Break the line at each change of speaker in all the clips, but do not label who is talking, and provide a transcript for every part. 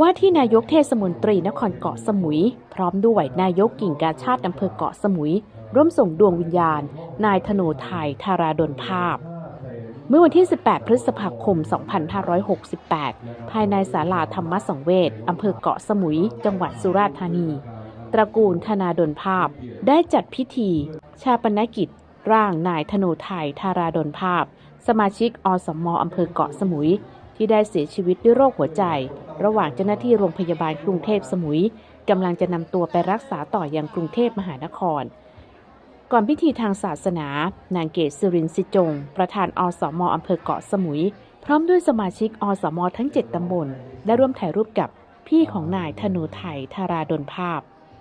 ว่าที่นายกเทศมนตรีนครเกาะสมุย พร้อมด้วยนายกกิ่งกาชาติอำเภอเกาะสมุย ร่วมส่งดวงวิญญาณ นายธนูไทยธาราดลภาพ เมื่อวันที่ 18 พฤษภาคม 2568 ภายในศาลาธรรมสังเวชอำเภอเกาะสมุย จังหวัดสุราษฎร์ธานี ตระกูลธนาดลภาพ ได้จัดพิธี ชาปนกิจ ร่างนายธนูไทยธาราดลภาพ สมาชิกอสมอำเภอเกาะสมุย ที่ได้เสียชีวิตด้วยโรคหัวใจ ระหว่างเจ้าหน้าที่โรงพยาบาลกรุงเทพสมุยกำลังจะนำตัวไปรักษาต่ออยังกรุงเทพมหานคร ก่อนพิธีทางศาสนา นางเกศสิรินสิจง ประธานอสมอำเภอเกาะสมุย พร้อมด้วยสมาชิกอสมทั้ง 7ตำบลได้ร่วมถ่ายรูปกับพี่ของนายธนูไทยธาราดลภาพ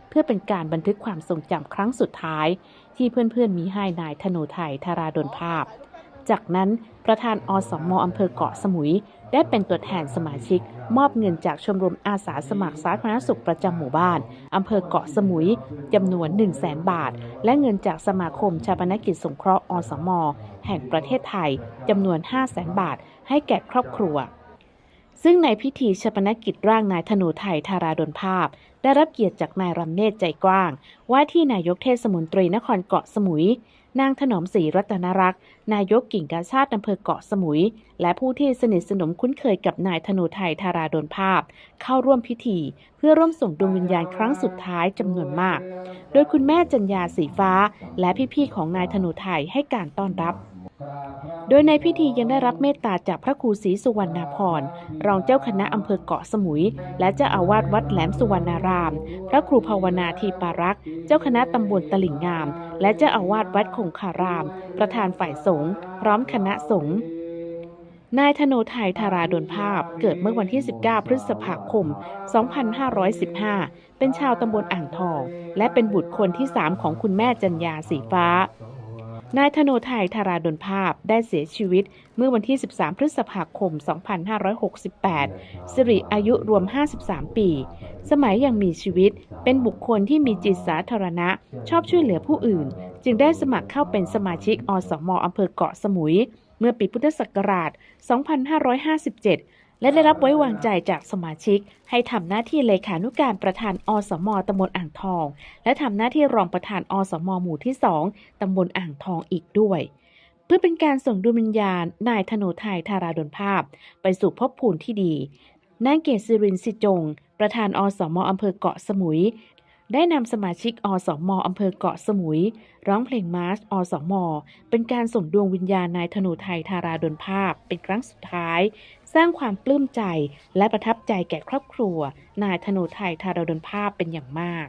เพื่อเป็นการบันทึกความทรงจำครั้งสุดท้าย ที่เพื่อนๆมีให้นายธนูไทยธาราดลภาพ จากนั้นประธานอสมอำเภอเกาะสมุย ได้เป็นตัวแทนสมาชิก มอบเงินจากชมรมอาสาสมัครสาธารณสุขประจำหมู่บ้านอำเภอเกาะสมุยจำนวน 1 0 0 0 0แบาท และเงินจากสมาคมชาปนกิจสงเคราะห์อสม แห่งประเทศไทยจำนวน 5 0 0แสนบาท ให้แก่ครอบครัว ซึ่งในพิธีชปนกิจร่างนายธนูไทยธาราดลภาพ ได้รับเกียรติจากนายรำเนตรใจกว้าง ว่าที่นายกเทศมนตรีนครเกาะสมุย นางถนอมศรีรัตนรักษ์นายกกิ่งกาชาติอำเภอเกาะสมุย และผู้ที่สนิทสนมคุ้นเคยกับนายธนูไทยธาราดลภาพ เข้าร่วมพิธี เพื่อร่วมส่งดวงวิญญาณครั้งสุดท้ายจำนวนมาก โดยคุณแม่จัญญาสีฟ้า และพี่ๆของนายธนูไทยให้การต้อนรับ โดยในพิธียังได้รับเมตตาจากพระครูศรีสุวรรณพรรองเจ้าคณะอำเภอเกาะสมุย และเจ้าอาวาสวัดแหลมสุวรรณาราม พระครูภาวนาทีปารักษ์เจ้าคณะตำบลตลิ่งงาม และเจ้าอาวาสวัดคงคาราม ประธานฝ่ายสงฆ์พร้อมคณะสงฆ์นายธโนไทยธาราดลภาพเกิดเมื่อวันที่ 19 พฤษภาคม 2515 เป็นชาวตำบลอ่างทอง และเป็นบุตรคนที่ 3 ของคุณแม่จัญญาสีฟ้า นายธโนไทยธาราดลภาพได้เสียชีวิตเมื่อวันที่ 13 พฤษภาคม 2568 สิริอายุรวม 53 ปี สมัยยังมีชีวิต เป็นบุคคลที่มีจิตสาธารณะ ชอบช่วยเหลือผู้อื่น จึงได้สมัครเข้าเป็นสมาชิกอสมออำเภอเกาะสมุย เมื่อปีพุทธศักราช 2557 และได้รับไว้วางใจจากสมาชิก ให้ทำหน้าที่เลขานุการประธานอสมตำบลอ่างทอง และทำหน้าที่รองประธานอสมหมู่ที่สองตำบลอ่างทองอีกด้วย เพื่อเป็นการส่งดวงวิญญาณนายธนูไทยธาราดลภาพ ไปสู่ภพภูมิที่ดีนางเกศสิรินสิจง ประธานอสมอำเภอเกาะสมุย ได้นำสมาชิกอสมอำเภอเกาะสมุย ร้องเพลงมาร์ชอสมเป็นการส่งดวงวิญญาณนายธนูไทยธาราดลภาพ เป็นครั้งสุดท้าย สร้างความปลื้มใจและประทับใจแก่ครอบครัว นายธนูไทยธาราดลภาพเป็นอย่างมาก